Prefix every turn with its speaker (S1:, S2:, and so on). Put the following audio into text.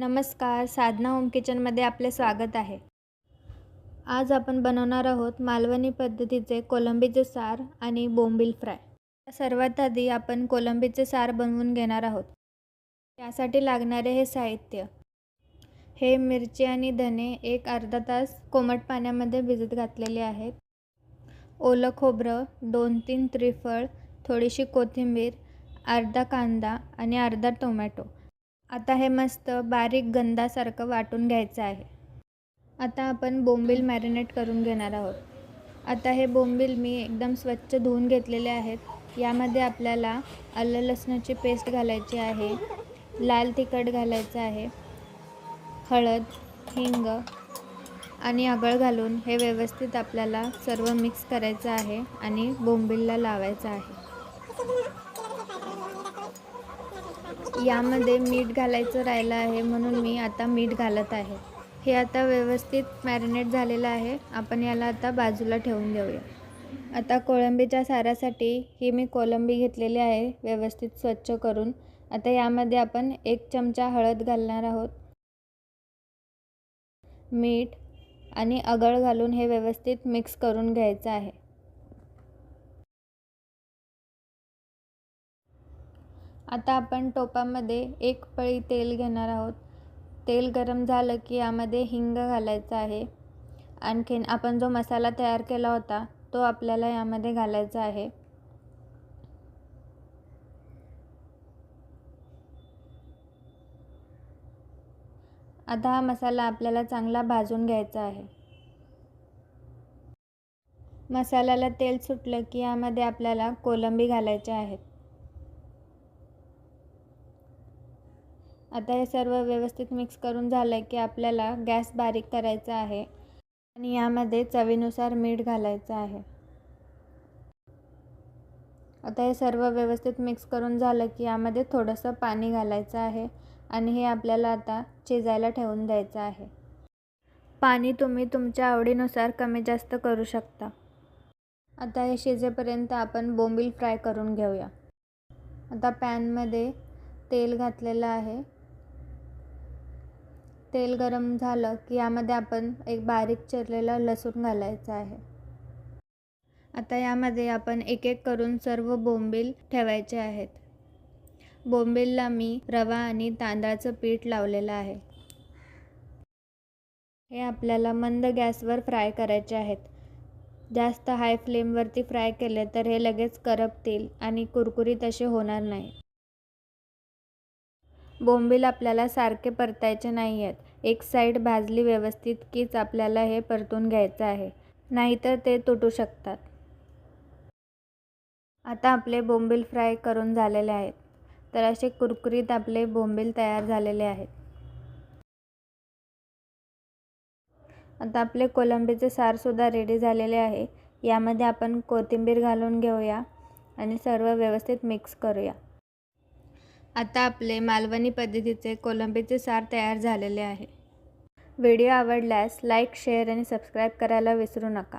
S1: नमस्कार साधना होम किचनमध्ये आपले स्वागत आहे. आज आपण बनवणार आहोत मालवणी पद्धतीचे कोलंबीचे सार आणि बोंबील फ्राय. सर्वात आधी आपण कोलंबीचे सार बनवून घेणार आहोत. त्यासाठी लागणारे हे साहित्य. हे मिरची आणि धने एक अर्धा तास कोमट पाण्यामध्ये भिजत घातलेले आहेत. ओलं खोबरं दोन तीन त्रिफळ थोडीशी कोथिंबीर अर्धा कांदा आणि अर्धा टोमॅटो. आता हे मस्त बारीक गंधासारखं वाटून घ्यायचं आहे. आता आपण बोंबील मॅरिनेट करून घेणार आहोत. आता हे बोंबील मी एकदम स्वच्छ धुवून घेतलेले आहेत. यामध्ये आपल्याला आलं लसणाची पेस्ट घालायची आहे लाल तिखट घालायचं आहे हळद हिंग आणि आगळ घालून हे व्यवस्थित आपल्याला सर्व मिक्स करायचं आहे आणि बोंबीलला लावायचं आहे. यामध्ये मीठ घालायचं राहिलं आहे म्हणून मी आता मीठ घालत आहे. हे आता व्यवस्थित मॅरिनेट झालेलं आहे. आपण याला आता बाजूला ठेवून देऊया. आता कोळंबीच्या सारासाठी ही मी कोलंबी घेतलेली आहे व्यवस्थित स्वच्छ करून. आता यामध्ये आपण एक चमचा हळद घालणार आहोत. मीठ आणि आगळ घालून हे व्यवस्थित मिक्स करून घ्यायचं आहे. आता आपण टोपामध्ये एक पळी तेल घेणार आहोत. तेल गरम झालं की यामध्ये हिंग घालायचं आहे. आणखीन आपण जो मसाला तयार केला होता तो आपल्याला यामध्ये घालायचा आहे. आता हा मसाला आपल्याला चांगला भाजून घ्यायचा आहे. मसाल्याला तेल सुटलं की यामध्ये आपल्याला कोलंबी घालायचे आहेत. आता हे सर्व व्यवस्थित मिक्स करून झालं की आपल्याला गॅस बारीक करायचा आहे आणि यामध्ये चवीनुसार मीठ घालायचं आहे. आता हे सर्व व्यवस्थित मिक्स करून झालं की यामध्ये थोडंसं पाणी घालायचं आहे आणि हे आपल्याला आता शिजायला ठेवून द्यायचं आहे. पाणी तुम्ही तुमच्या आवडीनुसार कमी जास्त करू शकता. आता हे शिजेपर्यंत आपण बोंबील फ्राय करून घेऊया. आता पॅनमध्ये तेल घातलेलं आहे. तेल गरम झालं की यामध्ये आपण एक बारीक चिरलेलं लसूण घालायचं आहे. आता यामध्ये आपण एक एक करून सर्व बोंबील ठेवायचे आहेत. बोंबीलला मी रवा आणि तांदळाचं पीठ लावलेलं आहे. हे आपल्याला मंद गॅसवर फ्राय करायचे आहेत. जास्त हाय फ्लेमवरती फ्राय केले तर हे लगेच करपतील आणि कुरकुरीत असे होणार नाही. बोंबील आपल्याला सारखे परतायचे नाही आहेत एक साईड भाजली व्यवस्थित कीच आपल्याला हे परतून घ्यायचं आहे. नाहीतर ते तुटू शकतात. आता आपले बोंबील फ्राय करून झालेले आहेत. तर असे कुरकुरीत आपले बोंबील तयार झालेले आहेत. आता आपले कोलंबीचे सारसुद्धा रेडी झालेले आहे. यामध्ये आपण कोथिंबीर घालून घेऊया आणि सर्व व्यवस्थित मिक्स करूया. आता आपले मालवणी पद्धतीचे कोलंबीचे सार तयार झालेले आहे. व्हिडिओ आवडल्यास लाईक शेअर आणि सबस्क्राईब करायला विसरू नका.